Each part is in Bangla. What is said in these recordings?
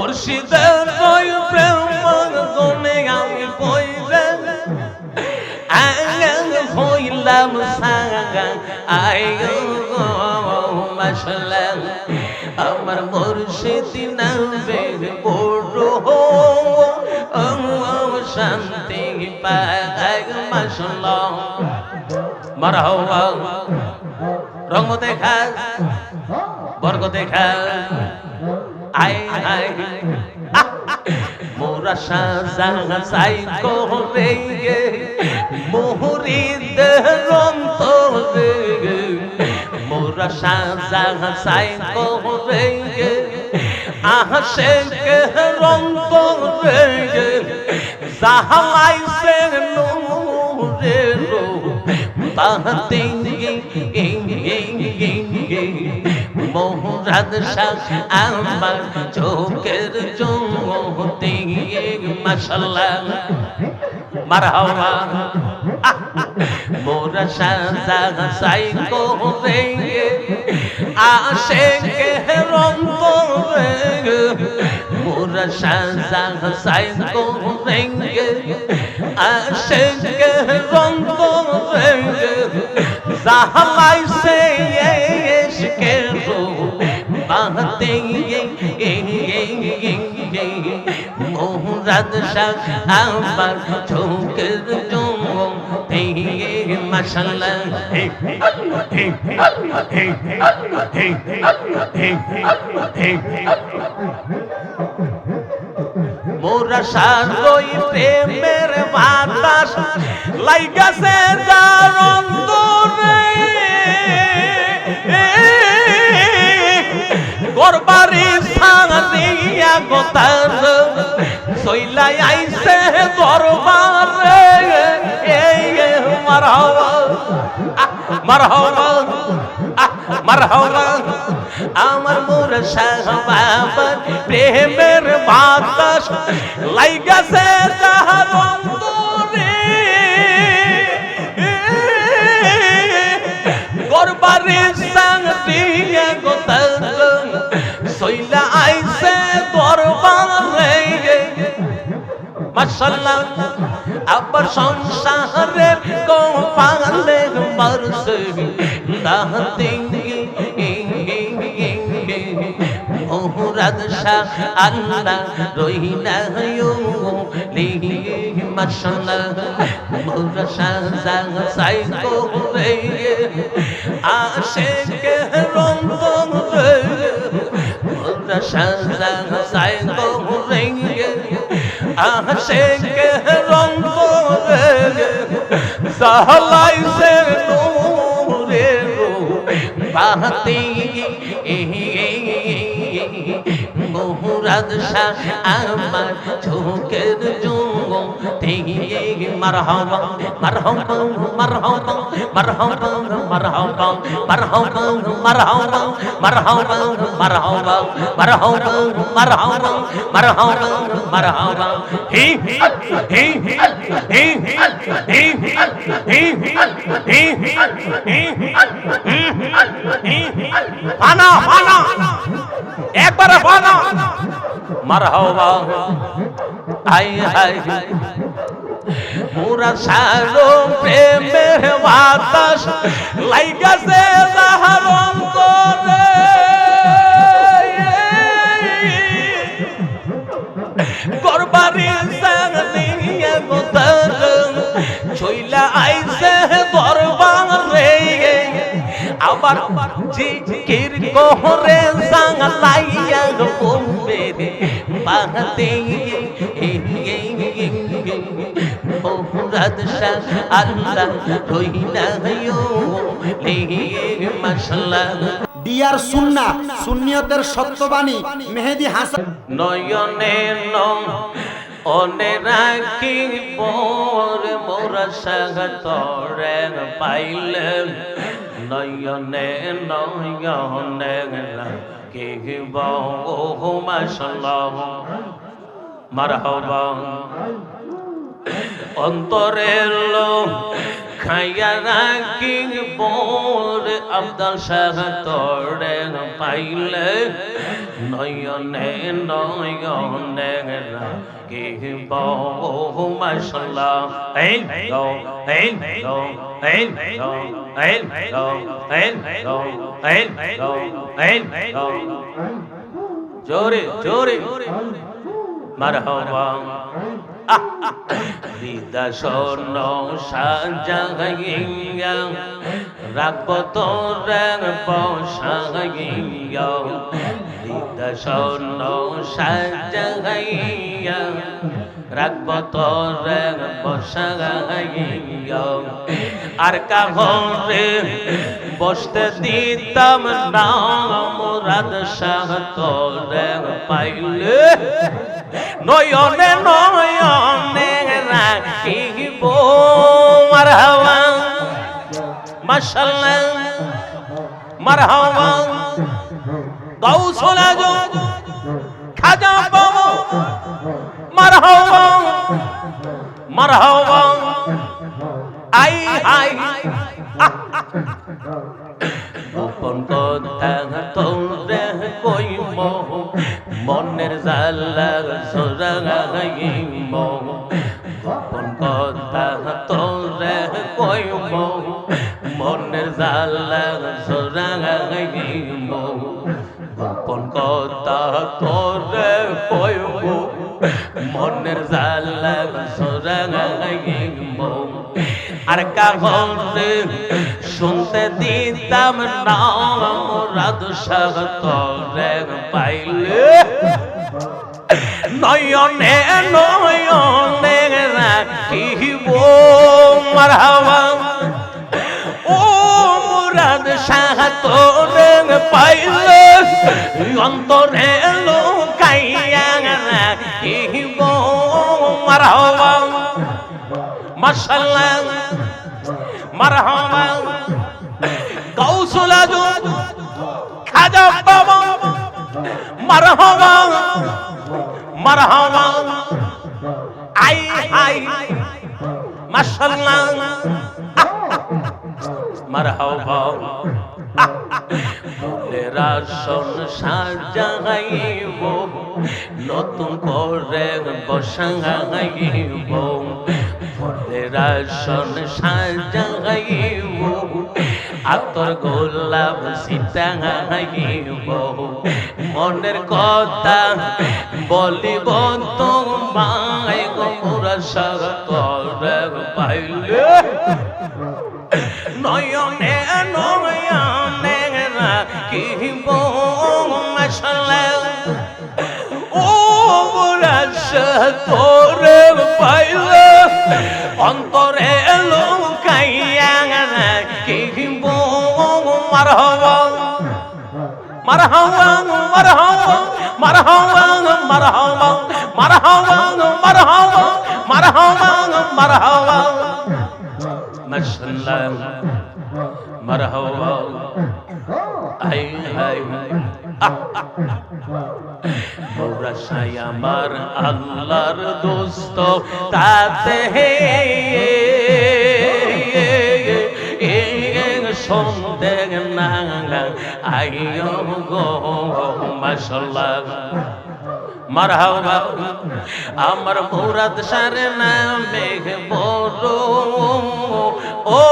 মুর্শিদের ওই প্রেম গুনে আমি পইরে আঙ্গাং হইলাম সাঙ্গা আই গো মাশাল্লাহ আমার মুর্শিদ নামে বড় হো শান্তি পায় মাশাল্লাহ মারহাবা রঙ্গ দেখা, বর্গ দেখা। আয় আয় মোরা সাজা সাই করে মোহরিদ রন্ত মোরা সাজা সাই করে আহসে রন্ত জাহালাইছে নূরে রো তাহতে বাদশাহ আমার চোখের চোখতে মশাল্লাহ। মারহাবা। মোরা সাজা সাইকো রে আশেকে রন্ত রে মোরা সাজা সাইকো রে আশেকে রন্ত রে জাহালাই সে শাহ আমার চোখের জমতে মাশাল্লাহ মোরা সারই প্রেমের বাতাস লাইগাছে যার অন্তরে গরবারি সারিয়া গোতার। সইলাই আইছে দরবারে এই মারহাবা। মারহাবা। মারহাবা। আমার মোর সাহবাবার প্রেমের বাতাস লাইগাছে যাহার মাসাল্লাহ আবার সংসারের কপালে মারস তাহাতে মুরাদ শাহ আল্লাহ রহিনা লিহি মাসাল্লাহ মুরা শাহ সাই করে, আশেক রঙ্গ রে। মুরা শাহ সাই আশেকে রঙ্গ সাহলাইছে নূরে রো বাহতে মোহরাদ শাহ আমার চোখের জঙ্গ একবারে ফানা মারহাবা আই হাই পুরা সারো প্রেমের বাতাস লাইগাছে লাহারম করে করবারি সানিয়ে গোদার ছইলা আইছে দরবার রে। আবার জিকির কোহরে সাং লাইয়া গোম্বে রে শাহ আল্লাহ রইলা লেগে মাশাল্লাহ। ডিয়ার সুন্না সুন্নিয়তের সত্যবাণী মেহেদি হাসান। নয়নে নং অনে রাখি পর মোরা সাগতরে পাইলে নয়নে নয়নে রাখি বহু মাশাল্লাহ। মারহাবা। অন্তরের লোক খাইয়া রাখি বোর আব্দাল শাহ তোরে পাইলে নয়নে নয়নে রাখি বহু মশলা এই গো এই গো এই গো এই গো এই গো এই গো এই গো জোরে জোরে। মারহাবা। হৃদা স্বর্ণ সাজাইয়া রাব তোর বসাইয়া হৃদা স্বর্ণ সাজাইয়া বসতে দিতাম না, মুরাদ শাহ পাইলে। নয়নে নয়নে রাখিব মারহাবা। মাশাআল্লাহ মারহাবা। গাউসুল খাজা বাবা। মারহাবা মারহাবা। আই আই। গোপন কথা তোরে কইম, মনের জালা সরাইম গোপন কথা তোরে কইম, মনের জালা সরাইম গোপন কথা তোরে কইম মনের জালা সরাইম আর কাগজে শুনতে দিতাম না রাধ সাগরে পাইলে। নয়নে নয়নে রাখিব মারহাবা। ও মুরাদ সাগরে পাইলে। অন্তরে লোকাইয়া মারহাবা মাশাআল্লাহ মারহাবা। গাউসুল আজম, খাজা বাবা, মারহাবা মারহাবা। আই আই মাশাআল্লাহ মারহাবা। ফুলেরা শোন সাজাইব। নতুন করে বসাইব, ফুলেরা শোন সাজাইব, আতর গোলাপ সীতাইব মনের কথা বলিব তোমায় গোমরা সাগর পাইলে। নয়নে তোরে পাইলে, অন্তরে লুকাইয়া রাখিব মারহবা, মারহাবা মারহাবা মারহাবা মারহাবা মারহাবা মারহাবা মারহাবা মারহাবা। মাশাআল্লাহ মারহাবা। আই হাই আমার আল্লাহর দোস্ত, তাতে হে সন্দেহ না মাশাআল্লাহ মারহাবা, আমার মুরাদ সারে নামে বড়, ও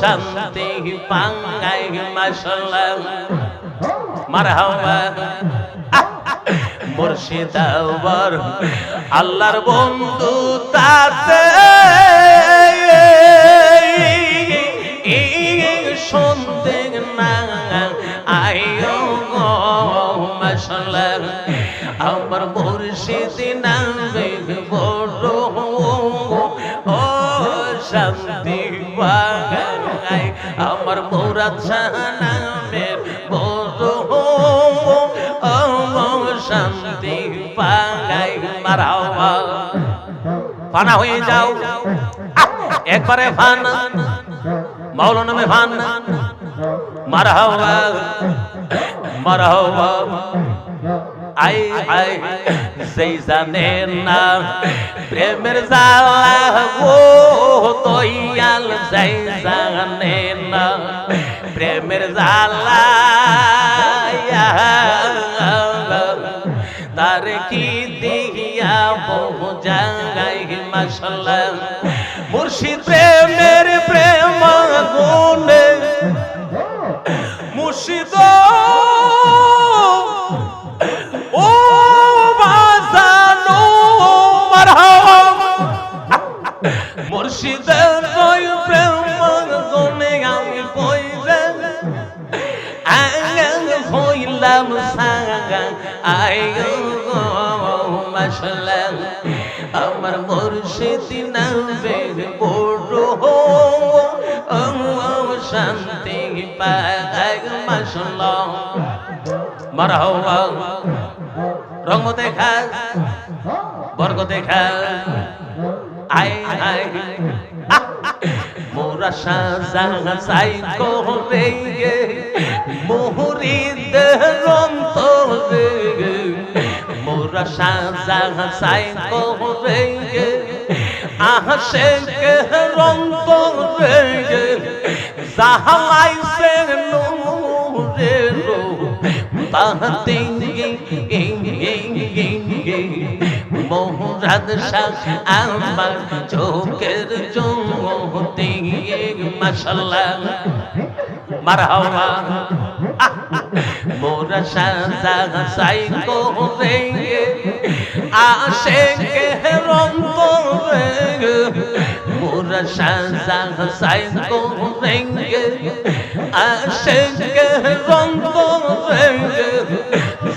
শান্তি পাঙ্গাই মাশাআল্লাহ মারহাবা। মুর্শিদ আল্লাহর বন্ধু তাতে। আমার মুর্শিদ নামে বড় ও শান্তি আমার শাহ মারাওয়া ফানা হয়ে যাও। একবারে ফানা। মাওলানা মে ফানা। মারহাবা। মারহাবা। আই আই, সেই জানে না। প্রেমের জ্বালা গো, দয়াল, সেই জানে না। প্রেমের জ্বালা জাগাই মশলা মুর্শিদ প্রেমের প্রেম গুণে মুর্শিদ ও মুর্শিদের আমার মুর্শিদ নামের বড় শান্তি পাগ মাশাল্লাহ মারহাবা রহমতে খাস বরকতে খাস আয় মোরা সাজা সাই কোরে মোহরি দেহ पूरा शाह साईं को रेंगे आशिक रंग को रेंगे जहालाई से नूरे रो চোখের চোখ তেঙ্গে মশলা মারহাবা মোরা সাজা সাই করে আশে কে রঙ্গ মোরা সাজা সাই করে আশে কে রঙ্গ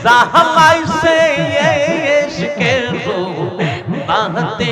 জাহালাইছে ইশকে রো বাহতে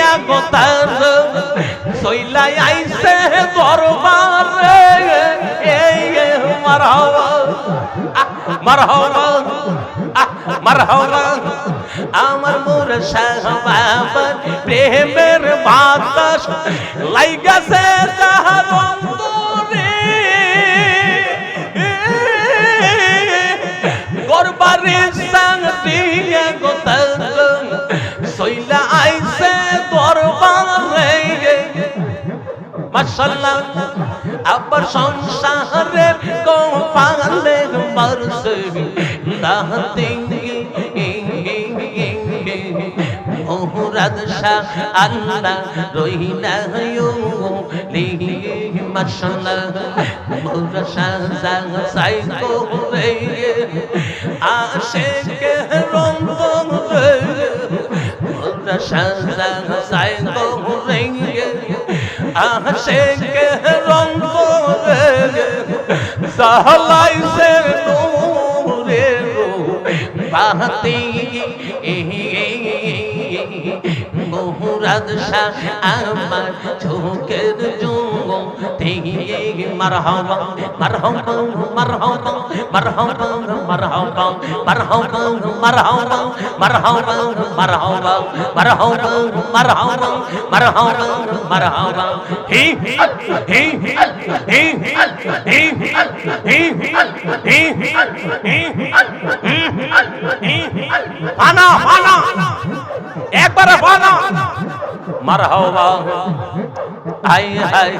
সারিয়া গোতার সইলাই আইসে দরবার। এই আমার মোর সাহবাবার প্রেমের বাতাস লাইগাছে যাহার ফসল আবার সংসারের কপালে বরসবি তাহাতে রাজা আল্লাহ রহিনা লিহি মশলা মোরা সাজা সাই কোরে আশেক রং। রে মোরা আশেক রং করে সাহলাই সে নূরে রো বাতি মোহরাদ শাহ আমার ঝোঁকের জোঁ একবারে ফানা মারহাবা আই হাই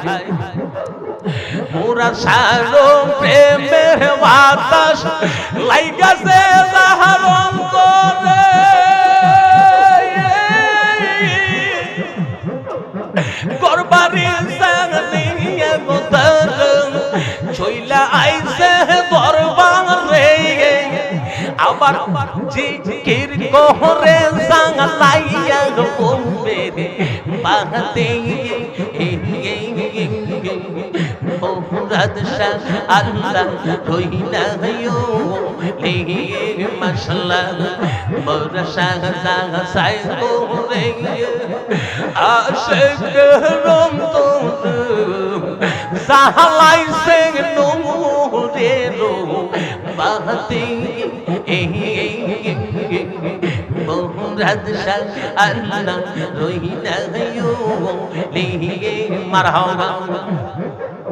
পুরা সারো প্রেমের বাতাস লাইগাছে যাহার অন্তরে। গরবারি সাংনিয়া গোতার ছইলা আইছে দরবারে আবার জিকির কোহরে সাংলাইয়া বলবে বাহতে মুরাদ শাহ আল্লাহ রইনা হইও লেগে মাশাল্লাহ মোরা শাহ শাহ সাই তোরে আশিক রম তো সাহালাই সে নূরে রো বাহতি আল্লাহ মারহাবা।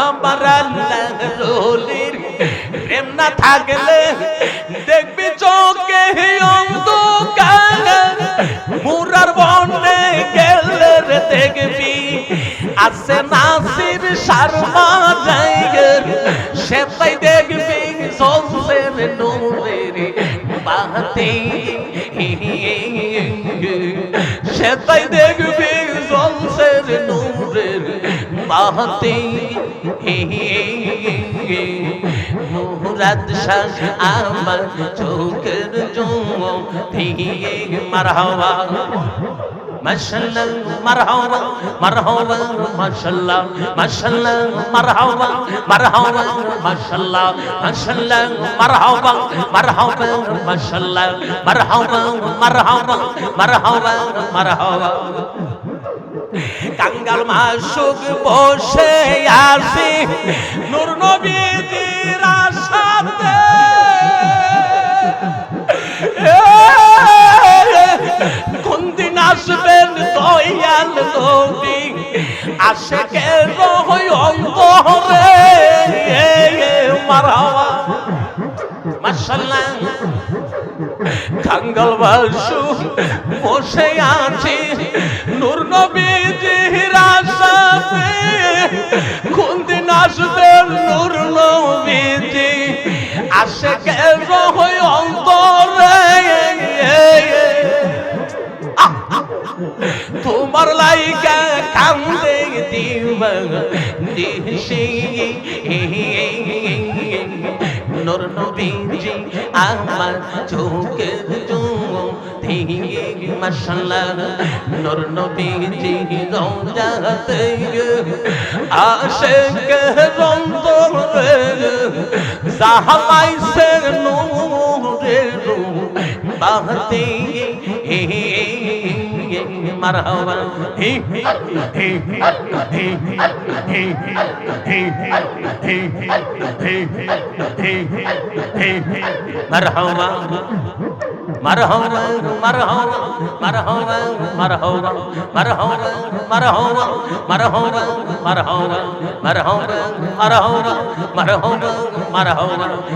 আমার আল্লাহ প্রেম না থাকলে দেখবি চোখে অন্ধকার। মুরার বনে গেলে দেখবি আছে নাসির শর্মা জায়গের সেটাই দেখবি সৌসের নূরের বাহাতে সেটাই দেখবি বাহাতে মুরাদ শাহ আমার চোখের দিয়ে মারহাবা মাশাল্লাহ মারহাবা মারহাবা মাশাল্লাহ মাশাল্লাহ মারহাবা মারহাবা মাশাল্লাহ মাশাল্লাহ মারহাবা মারহাবা মাশাল্লাহ মারহাবা মারহাবা মারহাবা মারহাবা কাঙ্গাল মাসুক বসে আসি। নূর নবীজির আশাতে কোন দিন আসবেন দয়াল নবী? আসে কে রহই অন্তরে। মারহাবা। মাশাআল্লাহ কাঙ্গাল বাসু বসে আছি নূর নবীজির কান্দে দিবা দিশে নর নবীজি আমার চোখে চোখ দিয়ে মশলা নর নবীজি রোজাতে আশেক রন্দরে সাহাবাই সে নূরে রূপ বাহতে মারহাবা হে হে হে হে হে মারহাবা মারহাবা মারহাবা মারহাবা মারহাবা মারহাবা মারহাবা মারহাবা মারহাবা মারহাবা মারহাবা মারহাবা মারহাবা